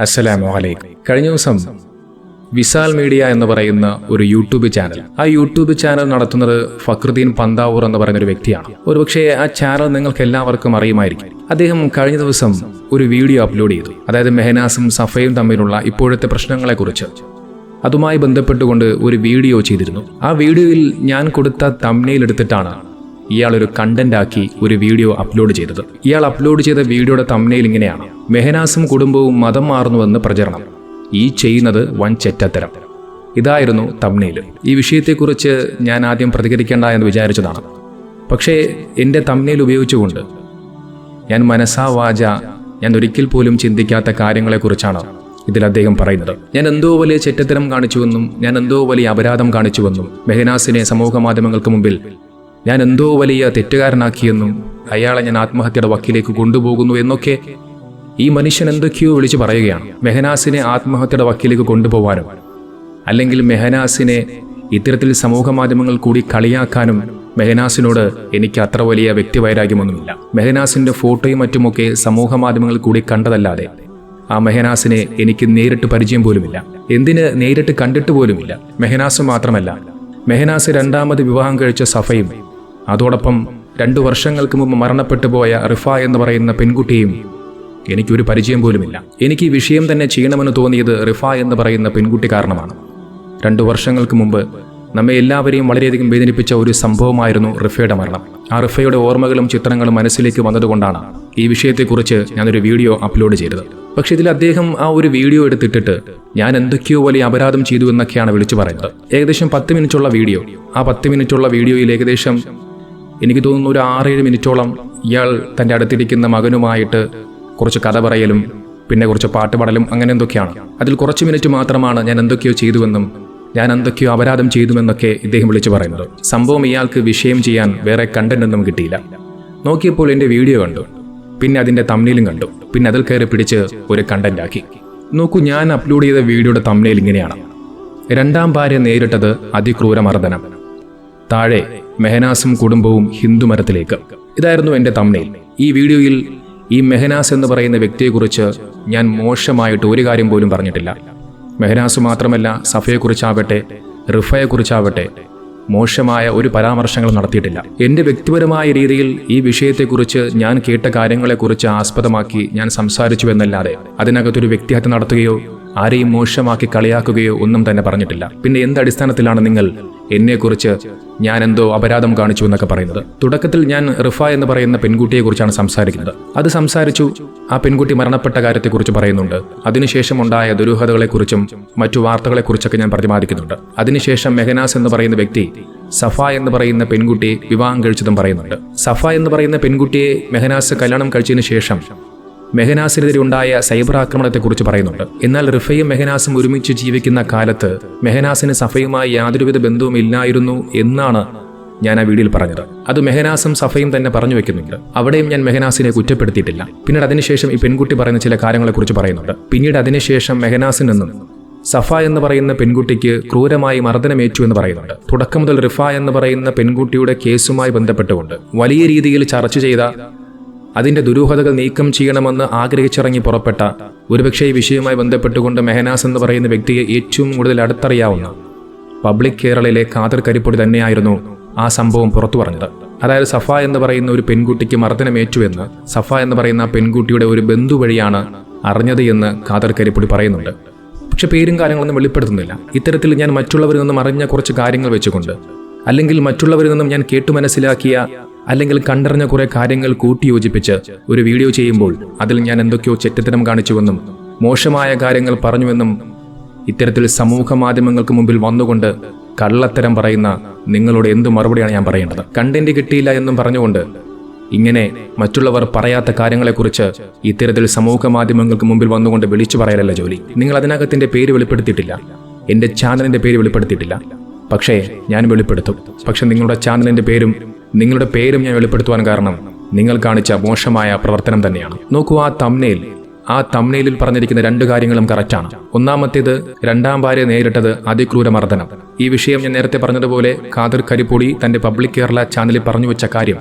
അസ്സലാമു അലൈക്കും. കഴിഞ്ഞ ദിവസം വിസാൽ മീഡിയ എന്ന് പറയുന്ന ഒരു യൂട്യൂബ് ചാനൽ. ആ യൂട്യൂബ് ചാനൽ നടത്തുന്നത് ഫക്രുദ്ദീൻ പന്താവൂർ എന്ന് പറയുന്ന ഒരു വ്യക്തിയാണ്. ഒരുപക്ഷെ ആ ചാനൽ നിങ്ങൾക്ക് എല്ലാവർക്കും അറിയുമായിരിക്കും. അദ്ദേഹം കഴിഞ്ഞ ദിവസം ഒരു വീഡിയോ അപ്ലോഡ് ചെയ്തു. അതായത് മെഹനാസും സഫയും തമ്മിലുള്ള ഇപ്പോഴത്തെ പ്രശ്നങ്ങളെക്കുറിച്ച്. അതുമായി ബന്ധപ്പെട്ടുകൊണ്ട് ഒരു വീഡിയോ ചെയ്തിരുന്നു. ആ വീഡിയോയിൽ ഞാൻ കൊടുത്ത തമ്നയിൽ എടുത്തിട്ടാണ് ഇയാൾ ഒരു കണ്ടന്റ് ആക്കി ഒരു വീഡിയോ അപ്ലോഡ് ചെയ്തത്. ഇയാൾ അപ്ലോഡ് ചെയ്ത വീഡിയോയുടെ തമ്മനയിൽ ഇങ്ങനെയാണ്. മെഹനാസും കുടുംബവും മതം മാറുന്നുവെന്ന് പ്രചരണം. ഈ ചെയ്യുന്നത് വൻ ചെറ്റത്തരം. ഇതായിരുന്നു തമ്മനയിൽ ഈ വിഷയത്തെക്കുറിച്ച് ഞാൻ ആദ്യം പ്രതികരിക്കേണ്ട എന്ന് വിചാരിച്ചതാണ്. പക്ഷേ എന്റെ തമ്മനയിൽ ഉപയോഗിച്ചുകൊണ്ട് ഞാൻ മനസ്സാ വാച ഞാൻ ഒരിക്കൽ പോലും ചിന്തിക്കാത്ത കാര്യങ്ങളെക്കുറിച്ചാണ് ഇതിൽ അദ്ദേഹം പറയുന്നത്. ഞാൻ എന്തോ വലിയ ചെറ്റത്തരം കാണിച്ചുവെന്നും ഞാൻ എന്തോ വലിയ അപരാധം കാണിച്ചുവെന്നും മെഹനാസിനെ സമൂഹ മാധ്യമങ്ങൾക്ക് മുമ്പിൽ ഞാൻ എന്തോ വലിയ തെറ്റുകാരനാക്കിയെന്നും അയാളെ ഞാൻ ആത്മഹത്യയുടെ വക്കിലേക്ക് കൊണ്ടുപോകുന്നു എന്നൊക്കെ ഈ മനുഷ്യൻ എന്തൊക്കെയോ വിളിച്ചു പറയുകയാണ്. മെഹനാസിനെ ആത്മഹത്യയുടെ വക്കിലേക്ക് കൊണ്ടുപോകാനും അല്ലെങ്കിൽ മെഹനാസിനെ ഇത്തരത്തിൽ സമൂഹ മാധ്യമങ്ങൾ കൂടി കളിയാക്കാനും മെഹനാസിനോട് എനിക്ക് അത്ര വലിയ വ്യക്തിവൈരാഗ്യമൊന്നുമില്ല. മെഹനാസിന്റെ ഫോട്ടോയും മറ്റുമൊക്കെ സമൂഹ മാധ്യമങ്ങൾ കൂടി കണ്ടതല്ലാതെ ആ മെഹനാസിനെ എനിക്ക് നേരിട്ട് പരിചയം പോലുമില്ല. എന്തിന് നേരിട്ട് കണ്ടിട്ട് പോലുമില്ല. മെഹനാസ് മാത്രമല്ല മെഹനാസ് രണ്ടാമത് വിവാഹം കഴിച്ച സഫയും അതോടൊപ്പം രണ്ടു വർഷങ്ങൾക്ക് മുമ്പ് മരണപ്പെട്ടു പോയ റിഫ എന്ന് പറയുന്ന പെൺകുട്ടിയും എനിക്കൊരു പരിചയം പോലുമില്ല. എനിക്ക് ഈ വിഷയം തന്നെ ചെയ്യണമെന്ന് തോന്നിയത് റിഫ എന്ന് പറയുന്ന പെൺകുട്ടി കാരണമാണ്. രണ്ടു വർഷങ്ങൾക്ക് മുമ്പ് നമ്മെ എല്ലാവരെയും വളരെയധികം വേദനിപ്പിച്ച ഒരു സംഭവമായിരുന്നു റിഫയുടെ മരണം. ആ റിഫയുടെ ഓർമ്മകളും ചിത്രങ്ങളും മനസ്സിലേക്ക് വന്നതുകൊണ്ടാണ് ഈ വിഷയത്തെക്കുറിച്ച് ഞാനൊരു വീഡിയോ അപ്ലോഡ് ചെയ്തത്. പക്ഷേ ഇതിൽ അദ്ദേഹം ആ ഒരു വീഡിയോ എടുത്തിട്ടിട്ട് ഞാൻ എന്തൊക്കെയോ വലിയ അപരാധം ചെയ്തു എന്നൊക്കെയാണ് വിളിച്ചു പറയുന്നത്. ഏകദേശം പത്ത് മിനിറ്റുള്ള വീഡിയോ. ആ പത്ത് മിനിറ്റുള്ള വീഡിയോയിൽ ഏകദേശം എനിക്ക് തോന്നുന്നു ഒരു ആറേഴ് മിനിറ്റോളം ഇയാൾ തന്റെ അടുത്തിരിക്കുന്ന മകനുമായിട്ട് കുറച്ച് കഥ പറയലും പിന്നെ കുറച്ച് പാട്ട് പാടലും അങ്ങനെ എന്തൊക്കെയാണ്. അതിൽ കുറച്ച് മിനിറ്റ് മാത്രമാണ് ഞാൻ എന്തൊക്കെയോ ചെയ്തുവെന്നും ഞാൻ എന്തൊക്കെയോ അപരാധം ചെയ്തുവെന്നൊക്കെ ഇദ്ദേഹം വിളിച്ചു പറയുന്നത്. സംഭവം ഇയാൾക്ക് വിഷയം ചെയ്യാൻ വേറെ കണ്ടന്റ് ഒന്നും കിട്ടിയില്ല. നോക്കിയപ്പോൾ എന്റെ വീഡിയോ കണ്ടു. പിന്നെ അതിന്റെ തമ്മിലും കണ്ടു. പിന്നെ അതിൽ കയറി പിടിച്ച് ഒരു കണ്ടന്റ് ആക്കി. നോക്കൂ ഞാൻ അപ്ലോഡ് ചെയ്ത വീഡിയോയുടെ തമ്മിൽ ഇങ്ങനെയാണ്. രണ്ടാം ഭാര്യ നേരിട്ടത് അതിക്രൂര മർദ്ദനം. താഴെ മെഹനാസും കുടുംബവും ഹിന്ദുമരത്തിലേക്ക് ഇതായിരുന്നു എന്റെ തമ്മിൽ ഈ വീഡിയോയിൽ ഈ മെഹനാസ് എന്ന് പറയുന്ന വ്യക്തിയെക്കുറിച്ച് ഞാൻ മോശമായിട്ട് ഒരു കാര്യം പോലും പറഞ്ഞിട്ടില്ല. മെഹനാസ് മാത്രമല്ല സഫയെക്കുറിച്ചാവട്ടെ റിഫയെക്കുറിച്ചാവട്ടെ മോശമായ ഒരു പരാമർശങ്ങളും നടത്തിയിട്ടില്ല. എന്റെ വ്യക്തിപരമായ രീതിയിൽ ഈ വിഷയത്തെക്കുറിച്ച് ഞാൻ കേട്ട കാര്യങ്ങളെക്കുറിച്ച് ആസ്പദമാക്കി ഞാൻ സംസാരിച്ചു എന്നല്ലാതെ അതിനകത്തൊരു വ്യക്തിഹത്യ നടത്തുകയോ ആരെയും മോശമാക്കി കളിയാക്കുകയോ ഒന്നും തന്നെ പറഞ്ഞിട്ടില്ല. പിന്നെ എന്ത് അടിസ്ഥാനത്തിലാണ് നിങ്ങൾ എന്നെക്കുറിച്ച് ഞാൻ എന്തോ അപരാധം കാണിച്ചു എന്നൊക്കെ പറയുന്നത്? തുടക്കത്തിൽ ഞാൻ റിഫ എന്ന് പറയുന്ന പെൺകുട്ടിയെക്കുറിച്ചാണ് സംസാരിക്കുന്നത്. അത് സംസാരിച്ചു. ആ പെൺകുട്ടി മരണപ്പെട്ട കാര്യത്തെക്കുറിച്ച് പറയുന്നുണ്ട്. അതിനുശേഷം ഉണ്ടായ ദുരൂഹതകളെക്കുറിച്ചും മറ്റു വാർത്തകളെക്കുറിച്ചൊക്കെ ഞാൻ പ്രതിപാദിക്കുന്നുണ്ട്. അതിനുശേഷം മെഹനാസ് എന്ന് പറയുന്ന വ്യക്തി സഫ എന്ന് പറയുന്ന പെൺകുട്ടിയെ വിവാഹം കഴിച്ചതും പറയുന്നുണ്ട്. സഫ എന്ന് പറയുന്ന പെൺകുട്ടിയെ മെഹനാസ് കല്യാണം കഴിച്ചതിന് ശേഷം മെഹനാസിനെതിരെ ഉണ്ടായ സൈബർ ആക്രമണത്തെക്കുറിച്ച് പറയുന്നുണ്ട്. എന്നാൽ റിഫയും മെഹനാസും ഒരുമിച്ച് ജീവിക്കുന്ന കാലത്ത് മെഹനാസിന് സഫയുമായി യാതൊരുവിധ ബന്ധവും ഇല്ലായിരുന്നു എന്നാണ് ഞാൻ ആ വീഡിയോയിൽ പറഞ്ഞത്. അത് മെഹനാസും സഫയും തന്നെ പറഞ്ഞു വെക്കുന്നുണ്ട്. അവിടെയും ഞാൻ മെഹനാസിനെ കുറ്റപ്പെടുത്തിയിട്ടില്ല. പിന്നീട് അതിനുശേഷം ഈ പെൺകുട്ടി പറയുന്ന ചില കാര്യങ്ങളെക്കുറിച്ച് പറയുന്നുണ്ട്. പിന്നീട് അതിനുശേഷം മെഹനാസിൽ നിന്നും സഫ എന്ന് പറയുന്ന പെൺകുട്ടിക്ക് ക്രൂരമായി മർദ്ദനമേറ്റു എന്ന് പറയുന്നുണ്ട്. തുടക്കം മുതൽ റിഫ എന്ന് പറയുന്ന പെൺകുട്ടിയുടെ കേസുമായി ബന്ധപ്പെട്ടുകൊണ്ട് വലിയ രീതിയിൽ ചർച്ച ചെയ്ത അതിന്റെ ദുരൂഹതകൾ നീക്കം ചെയ്യണമെന്ന് ആഗ്രഹിച്ചിറങ്ങി പുറപ്പെട്ട ഒരുപക്ഷെ ഈ വിഷയവുമായി ബന്ധപ്പെട്ടുകൊണ്ട് മെഹനാസ് എന്ന് പറയുന്ന വ്യക്തിയെ ഏറ്റവും കൂടുതൽ അടുത്തറിയാവുന്ന പബ്ലിക് കേരളയിലെ കാതർ കരിപ്പൊടി തന്നെയായിരുന്നു ആ സംഭവം പുറത്തു പറഞ്ഞത്. അതായത് സഫ എന്ന് പറയുന്ന ഒരു പെൺകുട്ടിക്ക് മർദ്ദനമേറ്റു എന്ന് സഫ എന്ന് പറയുന്ന പെൺകുട്ടിയുടെ ഒരു ബന്ധു വഴിയാണ് അറിഞ്ഞത് എന്ന് കാതർ കരിപ്പൊടി പറയുന്നുണ്ട്. പക്ഷെ പേരും കാര്യങ്ങളൊന്നും വെളിപ്പെടുത്തുന്നില്ല. ഇത്തരത്തിൽ ഞാൻ മറ്റുള്ളവരിൽ നിന്നും അറിഞ്ഞ കുറച്ച് കാര്യങ്ങൾ വെച്ചുകൊണ്ട് അല്ലെങ്കിൽ മറ്റുള്ളവരിൽ നിന്നും ഞാൻ കേട്ടു മനസ്സിലാക്കിയ അല്ലെങ്കിൽ കണ്ടറിഞ്ഞ കുറെ കാര്യങ്ങൾ കൂട്ടിയോജിപ്പിച്ച് ഒരു വീഡിയോ ചെയ്യുമ്പോൾ അതിൽ ഞാൻ എന്തൊക്കെയോ ചെറ്റത്തരം കാണിച്ചുവെന്നും മോശമായ കാര്യങ്ങൾ പറഞ്ഞുവെന്നും ഇത്തരത്തിൽ സമൂഹ മാധ്യമങ്ങൾക്ക് മുമ്പിൽ വന്നുകൊണ്ട് കള്ളത്തരം പറയുന്ന നിങ്ങളോട് എന്ത് മറുപടിയാണ് ഞാൻ പറയേണ്ടത്? കണ്ടന്റ് കിട്ടിയില്ല എന്നും പറഞ്ഞുകൊണ്ട് ഇങ്ങനെ മറ്റുള്ളവർ പറയാത്ത കാര്യങ്ങളെക്കുറിച്ച് ഇത്തരത്തിൽ സമൂഹ മാധ്യമങ്ങൾക്ക് മുമ്പിൽ വന്നുകൊണ്ട് വിളിച്ചു പറയലല്ല ജോലി. നിങ്ങൾ അതിനകത്തിന്റെ പേര് വെളിപ്പെടുത്തിയിട്ടില്ല. എന്റെ ചാനലിന്റെ പേര് വെളിപ്പെടുത്തിയിട്ടില്ല. പക്ഷേ ഞാൻ വെളിപ്പെടുത്തും. പക്ഷെ നിങ്ങളുടെ ചാനലിന്റെ പേരും നിങ്ങളുടെ പേരും ഞാൻ വെളിപ്പെടുത്തുവാൻ കാരണം നിങ്ങൾ കാണിച്ച മോശമായ പ്രവർത്തനം തന്നെയാണ്. നോക്കൂ ആ തമ്നയിൽ ആ തമ്നയിലിൽ പറഞ്ഞിരിക്കുന്ന രണ്ട് കാര്യങ്ങളും കറക്റ്റാണ് ഒന്നാമത്തേത് രണ്ടാം ഭാര്യ നേരിട്ടത് അതിക്രൂര മർദ്ദനം ഈ വിഷയം ഞാൻ നേരത്തെ പറഞ്ഞതുപോലെ ഖാദർ കരിപ്പൊടി തന്റെ പബ്ലിക് കേരള ചാനലിൽ പറഞ്ഞു വെച്ച കാര്യം.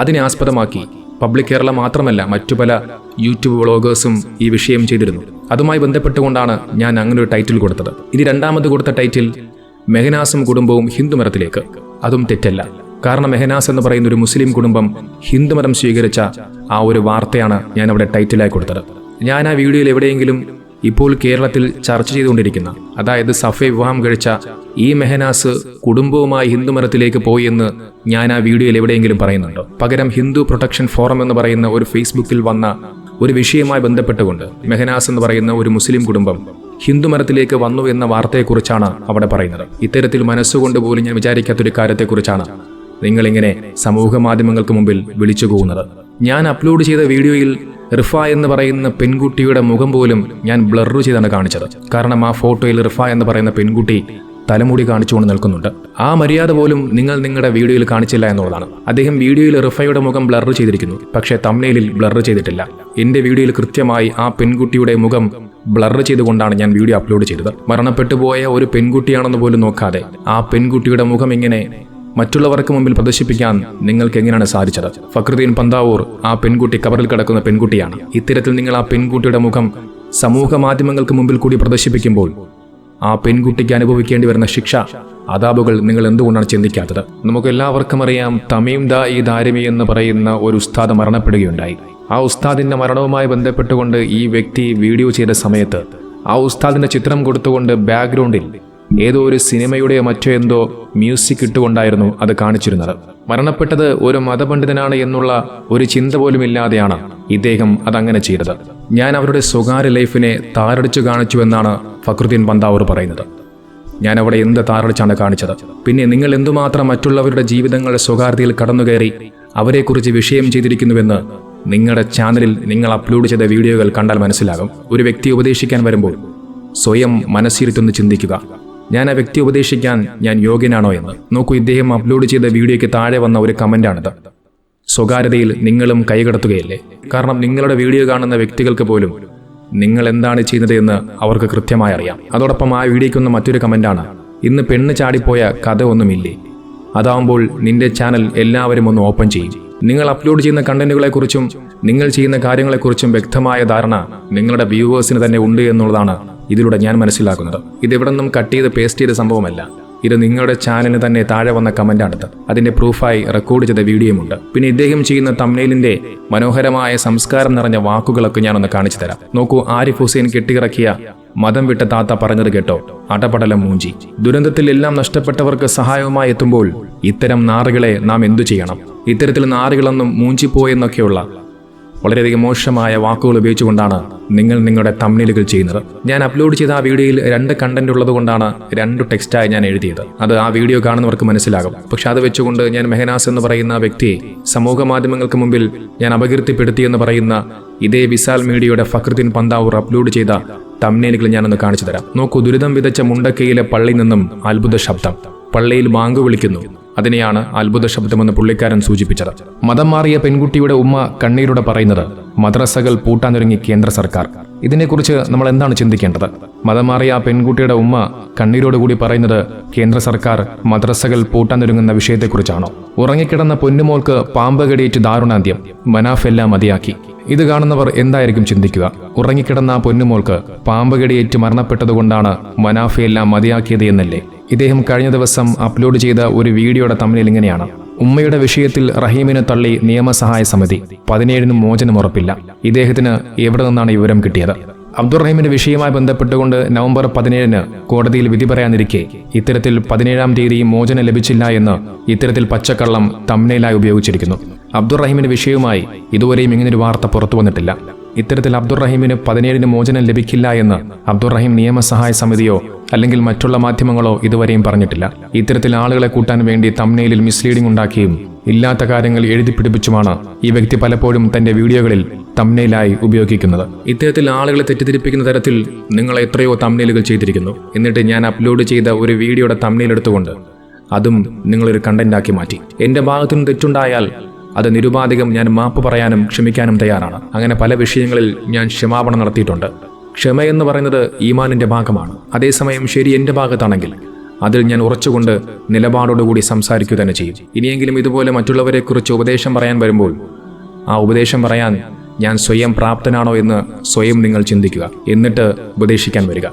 അതിനെ ആസ്പദമാക്കി. പബ്ലിക് കേരള മാത്രമല്ല മറ്റു പല യൂട്യൂബ് വ്ളോഗേഴ്സും ഈ വിഷയം ചെയ്തിരുന്നു. അതുമായി ബന്ധപ്പെട്ടുകൊണ്ടാണ് ഞാൻ അങ്ങനെ ഒരു ടൈറ്റിൽ കൊടുത്തത്. ഇനി രണ്ടാമത് കൊടുത്ത ടൈറ്റിൽ മെഹനാസും കുടുംബവും ഹിന്ദുമരത്തിലേക്ക് അതും തെറ്റല്ല. കാരണം മെഹനാസ് എന്ന് പറയുന്ന ഒരു മുസ്ലിം കുടുംബം ഹിന്ദുമതം സ്വീകരിച്ച ആ ഒരു വാർത്തയാണ് ഞാൻ അവിടെ ടൈറ്റിലായി കൊടുത്തത്. ഞാൻ ആ വീഡിയോയിൽ എവിടെയെങ്കിലും ഇപ്പോൾ കേരളത്തിൽ ചർച്ച ചെയ്തുകൊണ്ടിരിക്കുന്ന അതായത് സഫെ വിവാഹം കഴിച്ച ഈ മെഹനാസ് കുടുംബവുമായി ഹിന്ദുമതത്തിലേക്ക് പോയി എന്ന് ഞാൻ ആ വീഡിയോയിൽ എവിടെയെങ്കിലും പറയുന്നുണ്ടോ? പകരം ഹിന്ദു പ്രൊട്ടക്ഷൻ ഫോറം എന്ന് പറയുന്ന ഒരു ഫേസ്ബുക്കിൽ വന്ന ഒരു വിഷയവുമായി ബന്ധപ്പെട്ടുകൊണ്ട് മെഹനാസ് എന്ന് പറയുന്ന ഒരു മുസ്ലിം കുടുംബം ഹിന്ദുമതത്തിലേക്ക് വന്നു എന്ന വാർത്തയെക്കുറിച്ചാണ് അവിടെ പറയുന്നത്. ഇത്തരത്തിൽ മനസ്സുകൊണ്ട് പോലും ഞാൻ വിചാരിക്കാത്തൊരു കാര്യത്തെക്കുറിച്ചാണ് നിങ്ങളിങ്ങനെ സമൂഹ മാധ്യമങ്ങൾക്ക് മുമ്പിൽ വിളിച്ചു പോകുന്നത് ഞാൻ അപ്ലോഡ് ചെയ്ത വീഡിയോയിൽ റിഫ എന്ന് പറയുന്ന പെൺകുട്ടിയുടെ മുഖം പോലും ഞാൻ ബ്ലറു ചെയ്താണ് കാണിച്ചത്. കാരണം ആ ഫോട്ടോയിൽ റിഫ എന്ന് പറയുന്ന പെൺകുട്ടി തലമുടി കാണിച്ചുകൊണ്ട് നിൽക്കുന്നുണ്ട്. ആ മര്യാദ പോലും നിങ്ങൾ നിങ്ങളുടെ വീഡിയോയിൽ കാണിച്ചില്ല എന്നുള്ളതാണ്. അദ്ദേഹം വീഡിയോയിൽ റിഫയുടെ മുഖം ബ്ലർ ചെയ്തിരിക്കുന്നു. പക്ഷേ തമ്മിലിൽ ബ്ലർ ചെയ്തിട്ടില്ല. എന്റെ വീഡിയോയിൽ കൃത്യമായി ആ പെൺകുട്ടിയുടെ മുഖം ബ്ലർ ചെയ്തുകൊണ്ടാണ് ഞാൻ വീഡിയോ അപ്ലോഡ് ചെയ്തത്. മരണപ്പെട്ടു പോയ ഒരു പെൺകുട്ടിയാണെന്ന് പോലും നോക്കാതെ ആ പെൺകുട്ടിയുടെ മുഖം ഇങ്ങനെ മറ്റുള്ളവർക്ക് മുമ്പിൽ പ്രദർശിപ്പിക്കാൻ നിങ്ങൾക്ക് എങ്ങനെയാണ് സാധിച്ചത്? ഫക്രുദ്ദീൻ പന്താവൂർ ആ പെൺകുട്ടി കവറിൽ കിടക്കുന്ന പെൺകുട്ടിയാണ്. ഇത്തരത്തിൽ നിങ്ങൾ ആ പെൺകുട്ടിയുടെ മുഖം സമൂഹ മാധ്യമങ്ങൾക്ക് മുമ്പിൽ കൂടി പ്രദർശിപ്പിക്കുമ്പോൾ ആ പെൺകുട്ടിക്ക് അനുഭവിക്കേണ്ടി വരുന്ന ശിക്ഷ അതാബുകൾ നിങ്ങൾ എന്തുകൊണ്ടാണ് ചിന്തിക്കാത്തത്? നമുക്ക് എല്ലാവർക്കും അറിയാം തമീം ദ ഈ ദാരിമി എന്ന് പറയുന്ന ഒരു ഉസ്താദ് മരണപ്പെടുകയുണ്ടായി. ആ ഉസ്താദിന്റെ മരണവുമായി ബന്ധപ്പെട്ടുകൊണ്ട് ഈ വ്യക്തി വീഡിയോ ചെയ്ത സമയത്ത് ആ ഉസ്താദിന്റെ ചിത്രം കൊടുത്തുകൊണ്ട് ബാക്ക്ഗ്രൗണ്ടിൽ ഏതോ ഒരു സിനിമയുടെ മറ്റോ എന്തോ മ്യൂസിക് ഇട്ടുകൊണ്ടായിരുന്നു അത് കാണിച്ചിരുന്നത്. മരണപ്പെട്ടത് ഒരു മതപണ്ഡിതനാണ് എന്നുള്ള ഒരു ചിന്ത പോലും ഇല്ലാതെയാണ് ഇദ്ദേഹം അതങ്ങനെ ചെയ്തത്. ഞാൻ അവരുടെ സ്വകാര്യ ലൈഫിനെ താരടിച്ചു കാണിച്ചുവെന്നാണ് ഫക്രുദ്ദീൻ പന്താവൂർ പറയുന്നത്. ഞാൻ അവിടെ എന്ത് താരടിച്ചാണ് കാണിച്ചത്? പിന്നെ നിങ്ങൾ എന്തുമാത്രം മറ്റുള്ളവരുടെ ജീവിതങ്ങളുടെ സ്വകാര്യതയിൽ കടന്നുകയറി അവരെക്കുറിച്ച് വിഷയം ചെയ്തിരിക്കുന്നുവെന്ന് നിങ്ങളുടെ ചാനലിൽ നിങ്ങൾ അപ്ലോഡ് ചെയ്ത വീഡിയോകൾ കണ്ടാൽ മനസ്സിലാകും. ഒരു വ്യക്തി ഉപദേശിക്കാൻ വരുമ്പോൾ സ്വയം മനസ്സിരുത്തൊന്ന് ചിന്തിക്കുക. ഞാൻ ആ വ്യക്തി ഉപദേശിക്കാൻ ഞാൻ യോഗ്യനാണോ എന്ന്. നോക്കൂ ഇദ്ദേഹം അപ്ലോഡ് ചെയ്ത വീഡിയോയ്ക്ക് താഴെ വന്ന ഒരു കമന്റാണിത് സ്വകാര്യതയിൽ നിങ്ങളും കൈകടത്തുകയല്ലേ കാരണം നിങ്ങളുടെ വീഡിയോ കാണുന്ന വ്യക്തികൾക്ക് പോലും നിങ്ങൾ എന്താണ് ചെയ്യുന്നത് എന്ന് അവർക്ക് കൃത്യമായി അറിയാം. അതോടൊപ്പം ആ വീഡിയോയ്ക്കൊന്ന് മറ്റൊരു കമന്റാണ് ഇന്ന് പെണ്ണ് ചാടിപ്പോയ കഥ ഒന്നുമില്ലേ? അതാവുമ്പോൾ നിന്റെ ചാനൽ എല്ലാവരും ഒന്ന് ഓപ്പൺ ചെയ്യും. നിങ്ങൾ അപ്ലോഡ് ചെയ്യുന്ന കണ്ടന്റുകളെക്കുറിച്ചും നിങ്ങൾ ചെയ്യുന്ന കാര്യങ്ങളെക്കുറിച്ചും വ്യക്തമായ ധാരണ നിങ്ങളുടെ വ്യൂവേഴ്സിന് തന്നെ ഉണ്ട് എന്നുള്ളതാണ് ഇതിലൂടെ ഞാൻ മനസ്സിലാക്കുന്നത്. ഇതെവിടെ നിന്നും കട്ട് ചെയ്ത് പേസ്റ്റ് ചെയ്ത സംഭവമല്ല. ഇത് നിങ്ങളുടെ ചാനലിന് തന്നെ താഴെ വന്ന കമന്റാണിത് അതിന്റെ പ്രൂഫായി റെക്കോർഡ് ചെയ്ത വീഡിയോയുമുണ്ട് പിന്നെ ഇദ്ദേഹം ചെയ്യുന്ന തമ്നയിലിന്റെ മനോഹരമായ സംസ്കാരം നിറഞ്ഞ വാക്കുകളൊക്കെ ഞാനൊന്ന് കാണിച്ചു തരാം. നോക്കൂ ആരിഫ് ഹുസൈൻ കെട്ടിയിറക്കിയ മതം വിട്ട താത്ത പറഞ്ഞത് കേട്ടോ? അടപടലം മൂഞ്ചി. ദുരന്തത്തിൽ എല്ലാം നഷ്ടപ്പെട്ടവർക്ക് സഹായവുമായി എത്തുമ്പോൾ ഇത്തരം നാറുകളെ നാം എന്തു ചെയ്യണം? ഇത്തരത്തിൽ നാറുകളൊന്നും മൂഞ്ചിപ്പോയെന്നൊക്കെയുള്ള വളരെയധികം മോശമായ വാക്കുകൾ ഉപയോഗിച്ചുകൊണ്ടാണ് നിങ്ങൾ നിങ്ങളുടെ തമ്മിലുകൾ ചെയ്യുന്നത്. ഞാൻ അപ്ലോഡ് ചെയ്ത ആ വീഡിയോയിൽ രണ്ട് കണ്ടന്റ് ഉള്ളത് കൊണ്ടാണ് രണ്ട് ടെക്സ്റ്റായി ഞാൻ എഴുതിയത്. അത് ആ വീഡിയോ കാണുന്നവർക്ക് മനസ്സിലാകും. പക്ഷെ അത് വെച്ചുകൊണ്ട് ഞാൻ മെഹനാസ് എന്ന് പറയുന്ന വ്യക്തിയെ സമൂഹ മാധ്യമങ്ങൾക്ക് മുമ്പിൽ ഞാൻ അപകീർത്തിപ്പെടുത്തി എന്ന് പറയുന്ന ഇതേ വിസാൽ മീഡിയയുടെ ഫക്രുദ്ദീൻ പന്താവൂർ അപ്ലോഡ് ചെയ്ത തമ്മിലുകൾ ഞാനൊന്ന് കാണിച്ചു തരാം. നോക്കൂ ദുരിതം വിതച്ച മുണ്ടക്കയിലെ പള്ളി നിന്നും അത്ഭുത ശബ്ദം. പള്ളിയിൽ ബാങ്ക് വിളിക്കുന്നു. അതിനെയാണ് അത്ഭുത ശബ്ദമെന്ന് പുള്ളിക്കാരൻ സൂചിപ്പിച്ചത്. മതം മാറിയ പെൺകുട്ടിയുടെ ഉമ്മ കണ്ണീരോടെ പറയുന്നത് മദ്രസകൾ പൂട്ടാനൊരുങ്ങി കേന്ദ്ര സർക്കാർ. ഇതിനെക്കുറിച്ച് നമ്മൾ എന്താണ് ചിന്തിക്കേണ്ടത്? മതം മാറിയ ആ പെൺകുട്ടിയുടെ ഉമ്മ കണ്ണീരോടുകൂടി പറയുന്നത് കേന്ദ്ര സർക്കാർ മദ്രസകൾ പൂട്ടാനൊരുങ്ങുന്ന വിഷയത്തെക്കുറിച്ചാണോ? ഉറങ്ങിക്കിടന്ന പൊന്നുമോൾക്ക് പാമ്പ് കടിയേറ്റ് ദാരുണാന്ത്യം മനാഫ് എല്ലാം മതിയാക്കി. ഇത് കാണുന്നവർ എന്തായിരിക്കും ചിന്തിക്കുക? ഉറങ്ങിക്കിടന്ന ആ പൊന്നുമോൾക്ക് പാമ്പ് കടിയേറ്റ് മരണപ്പെട്ടതുകൊണ്ടാണ് മനാഫയെല്ലാം മതിയാക്കിയത് എന്നല്ലേ? ഇദ്ദേഹം കഴിഞ്ഞ ദിവസം അപ്ലോഡ് ചെയ്ത ഒരു വീഡിയോയുടെ തമ്മിൽ ഇങ്ങനെയാണ്. ഉമ്മയുടെ വിഷയത്തിൽ റഹീമിനെ തള്ളി നിയമസഹായ സമിതി. പതിനേഴിനും മോചനം ഉറപ്പില്ല. ഇദ്ദേഹത്തിന് എവിടെ നിന്നാണ് വിവരം കിട്ടിയത്? അബ്ദുറഹീമിന്റെ വിഷയവുമായി ബന്ധപ്പെട്ടുകൊണ്ട് നവംബർ പതിനേഴിന് കോടതിയിൽ വിധി പറയാനിരിക്കെ ഇത്തരത്തിൽ പതിനേഴാം തീയതി മോചനം ലഭിച്ചില്ല എന്ന് ഇത്തരത്തിൽ പച്ചക്കള്ളം തമ്മിലായി ഉപയോഗിച്ചിരിക്കുന്നു. അബ്ദുറഹീമിന്റെ വിഷയവുമായി ഇതുവരെയും ഇങ്ങനൊരു വാർത്ത പുറത്തു വന്നിട്ടില്ല. ഇത്തരത്തിൽ അബ്ദുറഹീമിന് പതിനേഴിന് മോചനം ലഭിക്കില്ല എന്ന് അബ്ദുറഹീം നിയമസഹായ സമിതിയോ അല്ലെങ്കിൽ മറ്റുള്ള മാധ്യമങ്ങളോ ഇതുവരെയും പറഞ്ഞിട്ടില്ല. ഇത്തരത്തിൽ ആളുകളെ കൂട്ടാൻ വേണ്ടി തമ്നയിലിൽ മിസ്ലീഡിംഗ് ഉണ്ടാക്കിയും ഇല്ലാത്ത കാര്യങ്ങൾ എഴുതി പിടിപ്പിച്ചുമാണ് ഈ വ്യക്തി പലപ്പോഴും തന്റെ വീഡിയോകളിൽ തമ്നയിലായി ഉപയോഗിക്കുന്നത്. ഇത്തരത്തിൽ ആളുകളെ തെറ്റിദ്ധരിപ്പിക്കുന്ന തരത്തിൽ നിങ്ങൾ എത്രയോ തമ്നയിലുകൾ ചെയ്തിരിക്കുന്നു. എന്നിട്ട് ഞാൻ അപ്ലോഡ് ചെയ്ത ഒരു വീഡിയോയുടെ തമ്നയിൽ എടുത്തുകൊണ്ട് അതും നിങ്ങളൊരു കണ്ടന്റാക്കി മാറ്റി. എന്റെ ഭാഗത്തുനിന്ന് തെറ്റുണ്ടായാൽ അത് നിരുപാധികം ഞാൻ മാപ്പ് പറയാനും ക്ഷമിക്കാനും തയ്യാറാണ്. അങ്ങനെ പല വിഷയങ്ങളിൽ ഞാൻ ക്ഷമാപണം നടത്തിയിട്ടുണ്ട്. ക്ഷമ എന്ന് പറയുന്നത് ഈമാനിന്റെ ഭാഗമാണ്. അതേസമയം ശരി എന്റെ ഭാഗത്താണെങ്കിൽ അതിൽ ഞാൻ ഉറച്ചുകൊണ്ട് നിലപാടോടുകൂടി സംസാരിക്കുക തന്നെ ചെയ്യും. ഇനിയെങ്കിലും ഇതുപോലെ മറ്റുള്ളവരെക്കുറിച്ച് ഉപദേശം പറയാൻ വരുമ്പോൾ ആ ഉപദേശം പറയാൻ ഞാൻ സ്വയം പ്രാപ്തനാണോ എന്ന് സ്വയം നിങ്ങൾ ചിന്തിക്കുക. എന്നിട്ട് ഉപദേശിക്കാൻ വരിക.